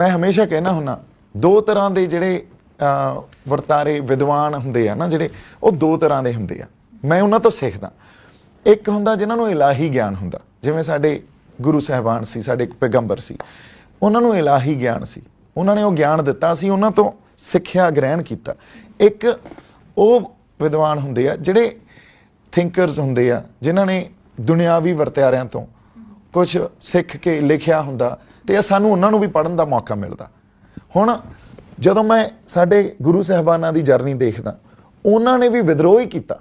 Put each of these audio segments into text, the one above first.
ਮੈਂ ਹਮੇਸ਼ਾ ਕਹਿਣਾ ਹੁੰਨਾ ਦੋ ਤਰ੍ਹਾਂ ਦੇ ਜਿਹੜੇ ਵਰਤਾਰੇ ਵਿਦਵਾਨ ਹੁੰਦੇ ਆ ਨਾ ਜਿਹੜੇ, ਉਹ ਦੋ ਤਰ੍ਹਾਂ ਦੇ ਹੁੰਦੇ ਆ। ਮੈਂ ਉਹਨਾਂ ਤੋਂ ਸਿੱਖਦਾ। ਇੱਕ ਹੁੰਦਾ ਜਿਨ੍ਹਾਂ ਨੂੰ ਇਲਾਹੀ ਗਿਆਨ ਹੁੰਦਾ, ਜਿਵੇਂ ਸਾਡੇ ਗੁਰੂ ਸਾਹਿਬਾਨ ਸੀ, ਸਾਡੇ ਪੈਗੰਬਰ ਸੀ। ਉਹਨਾਂ ਨੂੰ ਇਲਾਹੀ ਗਿਆਨ ਸੀ। ਉਹਨਾਂ ਨੇ ਉਹ ਗਿਆਨ ਦਿੱਤਾ ਸੀ, ਉਹਨਾਂ ਤੋਂ ਸਿੱਖਿਆ ਗ੍ਰਹਿਣ ਕੀਤਾ। ਇੱਕ ਉਹ ਵਿਦਵਾਨ ਹੁੰਦੇ ਆ ਜਿਹੜੇ ਥਿੰਕਰਸ ਹੁੰਦੇ ਆ, ਜਿਨ੍ਹਾਂ ਨੇ ਦੁਨਿਆਵੀ ਵਰਤਿਆਰਿਆਂ ਤੋਂ ਕੁਝ ਸਿੱਖ ਕੇ ਲਿਖਿਆ ਹੁੰਦਾ ਤੇ ਇਹ ਸਾਨੂੰ ਉਹਨਾਂ ਨੂੰ ਵੀ ਪੜ੍ਹਨ ਦਾ ਮੌਕਾ ਮਿਲਦਾ। ਹੁਣ ਜਦੋਂ ਮੈਂ ਸਾਡੇ ਗੁਰੂ ਸਾਹਿਬਾਨਾਂ ਦੀ ਜਰਨੀ ਦੇਖਦਾ ਉਹਨਾਂ ਨੇ ਵੀ ਵਿਦਰੋਹ ਹੀ ਕੀਤਾ।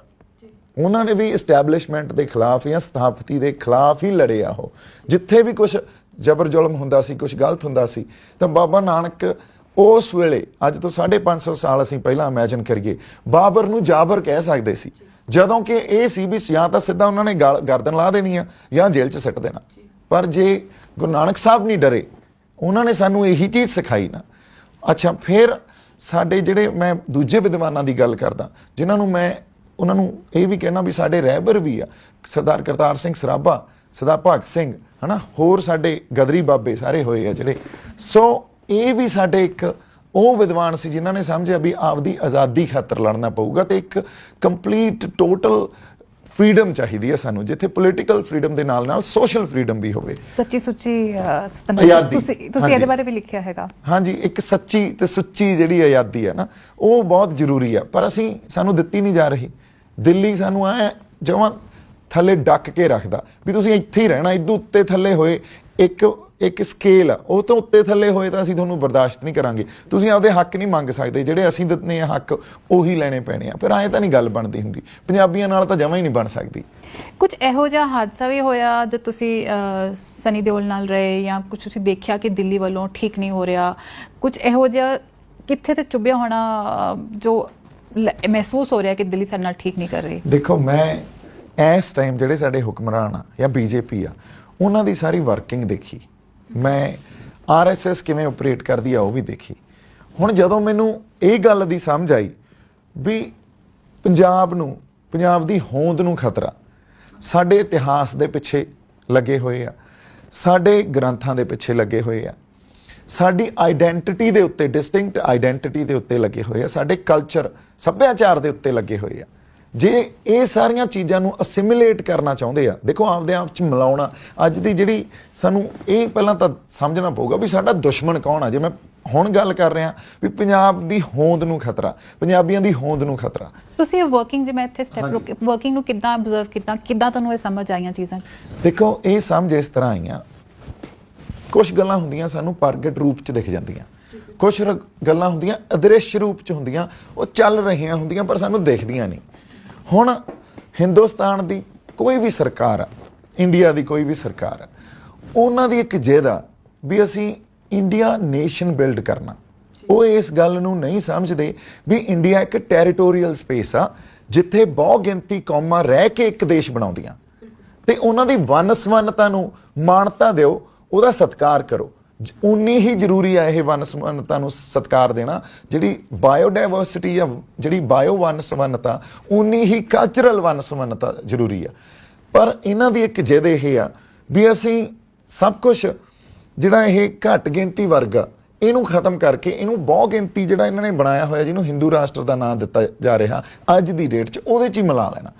ਉਹਨਾਂ ਨੇ ਵੀ ਐਸਟੈਬਲਿਸ਼ਮੈਂਟ ਦੇ ਖਿਲਾਫ ਜਾਂ ਸਥਾਪਤੀ ਦੇ ਖਿਲਾਫ ਹੀ ਲੜਿਆ ਉਹ। ਜਿੱਥੇ ਵੀ ਕੁਝ ਜ਼ਬਰ ਜ਼ੁਲਮ ਹੁੰਦਾ ਸੀ ਕੁਝ ਗਲਤ ਹੁੰਦਾ ਸੀ ਤਾਂ ਬਾਬਾ ਨਾਨਕ ਉਸ ਵੇਲੇ ਅੱਜ ਤੋਂ 550 ਸਾਲ ਅਸੀਂ ਪਹਿਲਾਂ ਇਮੇਜਿਨ ਕਰੀਏ ਬਾਬਰ ਨੂੰ ਜਾਬਰ ਕਹਿ ਸਕਦੇ ਸੀ। ਜਦੋਂ ਕਿ ਇਹ ਸੀ ਵੀ ਜਾਂ ਤਾਂ ਸਿੱਧਾ ਉਹਨਾਂ ਨੇ ਗਲ- ਗਰਦਨ ਲਾ ਦੇਣੀ ਆ ਜਾਂ ਜੇਲ੍ਹ 'ਚ ਸਿੱਟ ਦੇਣਾ। ਪਰ ਜੇ ਗੁਰੂ ਨਾਨਕ ਸਾਹਿਬ ਨਹੀਂ ਡਰੇ, ਉਹਨਾਂ ਨੇ ਸਾਨੂੰ ਇਹੀ ਚੀਜ਼ ਸਿਖਾਈ ਨਾ। ਅੱਛਾ, ਫਿਰ ਸਾਡੇ ਜਿਹੜੇ ਮੈਂ ਦੂਜੇ ਵਿਦਵਾਨਾਂ ਦੀ ਗੱਲ ਕਰਦਾ, ਜਿਨ੍ਹਾਂ ਨੂੰ ਮੈਂ, ਉਹਨਾਂ ਨੂੰ ਇਹ ਵੀ ਕਹਿਣਾ ਵੀ ਸਾਡੇ ਰਹਿਬਰ ਵੀ ਆ, ਸਰਦਾਰ ਕਰਤਾਰ ਸਿੰਘ ਸਰਾਭਾ, ਸਰਦਾਰ ਭਗਤ ਸਿੰਘ, ਹਨਾ? ਹੋਰ ਸਾਡੇ ਗਦਰੀ ਬਾਬੇ ਸਾਰੇ ਹੋਏ ਆ ਜਿਹੜੇ। ਸੋ ਇਹ ਵੀ ਸਾਡੇ ਇੱਕ ਉਹ ਵਿਦਵਾਨ ਸੀ ਜਿਨ੍ਹਾਂ ਨੇ ਸਮਝਿਆ ਵੀ ਆਪਦੀ ਆਜ਼ਾਦੀ ਖਾਤਰ ਲੜਨਾ ਪਊਗਾ ਤੇ ਇੱਕ ਕੰਪਲੀਟ ਟੋਟਲ ਫਰੀडम ਚਾਹੀਦੀ ਹੈ ਸਾਨੂੰ ਜਿੱਥੇ ਪੋਲੀਟੀਕਲ ਫਰੀडम ਦੇ ਨਾਲ ਨਾਲ ਸੋਸ਼ਲ ਫਰੀडम ਵੀ ਹੋਵੇ। ਸੱਚੀ ਸੁੱਚੀ ਤੁਸੀਂ ਤੁਸੀਂ ਇਹਦੇ ਹਾਂਜੀ। ਬਾਰੇ ਵੀ ਲਿਖਿਆ ਹੈਗਾ। ਹਾਂਜੀ ਇੱਕ ਸੱਚੀ ਤੇ ਸੁੱਚੀ ਜਿਹੜੀ ਆਜ਼ਾਦੀ ਹੈ ਨਾ ਉਹ ਬਹੁਤ ਜ਼ਰੂਰੀ ਹੈ। ਪਰ ਅਸੀਂ ਸਾਨੂੰ ਦਿੱਤੀ ਨਹੀਂ ਜਾ ਰਹੀ। ਦਿੱਲੀ ਸਾਨੂੰ ਐ ਜਮਾਂ ਥੱਲੇ ਡੱਕ ਕੇ ਰੱਖਦਾ ਵੀ ਤੁਸੀਂ ਇੱਥੇ ਹੀ ਰਹਿਣਾ ਇਦੋਂ ਉੱਤੇ ਥੱਲੇ ਹੋਏ ਇੱਕ ਇੱਕ ਸਕੇਲ ਆ ਉਹ ਤੋਂ ਉੱਤੇ ਥੱਲੇ ਹੋਏ ਤਾਂ ਅਸੀਂ ਤੁਹਾਨੂੰ ਬਰਦਾਸ਼ਤ ਨਹੀਂ ਕਰਾਂਗੇ। ਤੁਸੀਂ ਆਪਦੇ ਹੱਕ ਨਹੀਂ ਮੰਗ ਸਕਦੇ ਜਿਹੜੇ ਅਸੀਂ ਦਿੱਤੇ ਆ ਹੱਕ ਉਹੀ ਲੈਣੇ ਪੈਣੇ ਆ। ਫਿਰ ਐਂ ਤਾਂ ਨਹੀਂ ਗੱਲ ਬਣਦੀ ਹੁੰਦੀ। ਪੰਜਾਬੀਆਂ ਨਾਲ ਤਾਂ ਜਮਾਂ ਹੀ ਨਹੀਂ ਬਣ ਸਕਦੀ। ਕੁਝ ਇਹੋ ਜਿਹਾ ਹਾਦਸਾ ਵੀ ਹੋਇਆ ਜਦ ਤੁਸੀਂ ਸਨੀ ਦਿਓਲ ਨਾਲ ਰਹੇ ਜਾਂ ਕੁਝ ਤੁਸੀਂ ਦੇਖਿਆ ਕਿ ਦਿੱਲੀ ਵੱਲੋਂ ਠੀਕ ਨਹੀਂ ਹੋ ਰਿਹਾ? ਕੁਝ ਇਹੋ ਜਿਹਾ ਕਿੱਥੇ ਤੇ ਚੁੱਭਿਆ ਹੋਣਾ ਜੋ ਮਹਿਸੂਸ ਹੋ ਰਿਹਾ ਕਿ ਦਿੱਲੀ ਸਾਡੇ ਨਾਲ ਠੀਕ ਨਹੀਂ ਕਰ ਰਹੀ? ਦੇਖੋ ਮੈਂ ਇਸ ਟਾਈਮ ਜਿਹੜੇ ਸਾਡੇ ਹੁਕਮਰਾਨ ਆ ਜਾਂ ਬੀਜੇਪੀ ਆ ਉਹਨਾਂ ਦੀ ਸਾਰੀ ਵਰਕਿੰਗ ਦੇਖੀ। ਮੈਂ ਆਰਐਸਐਸ ਕਿਵੇਂ ਆਪਰੇਟ ਕਰਦੀ ਆ ਉਹ ਵੀ ਦੇਖੀ। ਹੁਣ ਜਦੋਂ ਮੈਨੂੰ ਇਹ ਗੱਲ ਦੀ ਸਮਝ ਆਈ ਵੀ ਪੰਜਾਬ ਨੂੰ, ਪੰਜਾਬ ਦੀ ਹੋਂਦ ਨੂੰ ਖਤਰਾ, ਸਾਡੇ ਇਤਿਹਾਸ ਦੇ ਪਿੱਛੇ ਲੱਗੇ ਹੋਏ ਆ, ਸਾਡੇ ਗ੍ਰੰਥਾਂ ਦੇ ਪਿੱਛੇ ਲੱਗੇ ਹੋਏ ਆ, ਸਾਡੀ ਆਇਡੈਂਟੀਟੀ ਦੇ ਉੱਤੇ ਡਿਸਟਿੰਕਟ ਆਇਡੈਂਟੀਟੀ ਦੇ ਉੱਤੇ ਲੱਗੇ ਹੋਏ ਆ, ਸਾਡੇ ਕਲਚਰ ਸੱਭਿਆਚਾਰ ਦੇ ਉੱਤੇ ਲੱਗੇ ਹੋਏ ਆ। ਜੇ ਇਹ ਸਾਰੀਆਂ ਚੀਜ਼ਾਂ ਨੂੰ ਅਸਿਮੀਲੇਟ ਕਰਨਾ ਚਾਹੁੰਦੇ ਆ ਦੇਖੋ ਆਪਦੇ ਆਪ ਚ ਮਿਲਾਉਣਾ ਅੱਜ ਦੀ ਜਿਹੜੀ ਸਾਨੂੰ ਇਹ ਪਹਿਲਾਂ ਤਾਂ ਸਮਝਣਾ ਪਊਗਾ ਵੀ ਸਾਡਾ ਦੁਸ਼ਮਣ ਕੌਣ ਆ? ਜੇ ਮੈਂ ਹੁਣ ਗੱਲ ਕਰ ਰਿਹਾ ਵੀ ਪੰਜਾਬ ਦੀ ਹੋਂਦ ਨੂੰ ਖਤਰਾ ਪੰਜਾਬੀਆਂ ਦੀ ਹੋਂਦ ਨੂੰ ਖਤਰਾ। ਤੁਸੀਂ ਵਰਕਿੰਗ ਜੇ ਮੈਂ ਇੱਥੇ ਸਟੈਪ ਵਰਕਿੰਗ ਨੂੰ ਕਿੱਦਾਂ ਅਬਜ਼ਰਵ ਕੀਤਾ ਕਿੱਦਾਂ ਤੁਹਾਨੂੰ ਇਹ ਸਮਝ ਆਈਆਂ ਚੀਜ਼ਾਂ? ਦੇਖੋ ਇਹ ਸਮਝ ਇਸ ਤਰ੍ਹਾਂ ਆਈਆਂ ਕੁਝ ਗੱਲਾਂ ਹੁੰਦੀਆਂ ਸਾਨੂੰ ਪ੍ਰਗਟ ਰੂਪ ਚ ਦਿਖ ਜਾਂਦੀਆਂ ਕੁਝ ਗੱਲਾਂ ਹੁੰਦੀਆਂ ਅਦ੍ਰਿਸ਼ ਰੂਪ ਚ ਹੁੰਦੀਆਂ ਉਹ ਚੱਲ ਰਹੀਆਂ ਹੁੰਦੀਆਂ ਪਰ ਸਾਨੂੰ ਦਿਖਦੀਆਂ ਨਹੀਂ। ਹੁਣ ਹਿੰਦੁਸਤਾਨ ਦੀ ਕੋਈ ਵੀ ਸਰਕਾਰ ਆ, ਇੰਡੀਆ ਦੀ ਕੋਈ ਵੀ ਸਰਕਾਰ ਆ, ਉਹਨਾਂ ਦੀ ਇੱਕ ਜਿੱਦ ਆ ਵੀ ਅਸੀਂ ਇੰਡੀਆ ਨੇਸ਼ਨ ਬਿਲਡ ਕਰਨਾ। ਉਹ ਇਸ ਗੱਲ ਨੂੰ ਨਹੀਂ ਸਮਝਦੇ ਵੀ ਇੰਡੀਆ ਇੱਕ ਟੈਰੀਟੋਰੀਅਲ ਸਪੇਸ ਆ, ਜਿੱਥੇ ਬਹੁ ਗਿਣਤੀ ਕੌਮਾਂ ਰਹਿ ਕੇ ਇੱਕ ਦੇਸ਼ ਬਣਾਉਂਦੀਆਂ। ਤੇ ਉਹਨਾਂ ਦੀ ਵਨਸਵਨਤਾ ਨੂੰ ਮਾਨਤਾ ਦਿਓ, ਉਹਦਾ ਸਤਿਕਾਰ ਕਰੋ। ਉਨੀ ਹੀ ਜ਼ਰੂਰੀ ਹੈ ਇਹ ਵਨਸਵਨਤਾ ਨੂੰ ਸਤਿਕਾਰ ਦੇਣਾ। ਜਿਹੜੀ ਬਾਇਓਡਾਇਵਰਸਿਟੀ ਆ ਜਿਹੜੀ ਬਾਇਓ ਵਨ ਵਨਸਵਨਤਾ ਉਨੀ ਹੀ ਕਲਚਰਲ ਵਨਸਵਨਤਾ ਜ਼ਰੂਰੀ ਆ। ਪਰ ਇਹਨਾਂ ਦੀ ਇੱਕ ਜਿੱਦ ਇਹ ਆ ਵੀ ਅਸੀਂ ਸਭ ਕੁਝ ਜਿਹੜਾ ਇਹ ਘੱਟ ਗਿਣਤੀ ਵਰਗ ਆ, ਇਹਨੂੰ ਖਤਮ ਕਰਕੇ ਇਹਨੂੰ ਬਹੁ ਗਿਣਤੀ ਜਿਹੜਾ ਇਹਨਾਂ ਨੇ ਬਣਾਇਆ ਹੋਇਆ, ਜਿਹਨੂੰ ਹਿੰਦੂ ਰਾਸ਼ਟਰ ਦਾ ਨਾਮ ਦਿੱਤਾ ਜਾ ਰਿਹਾ, ਅੱਜ ਦੀ ਡੇਟ 'ਚ ਉਹਦੇ 'ਚ ਹੀ ਮਿਲਾ ਲੈਣਾ।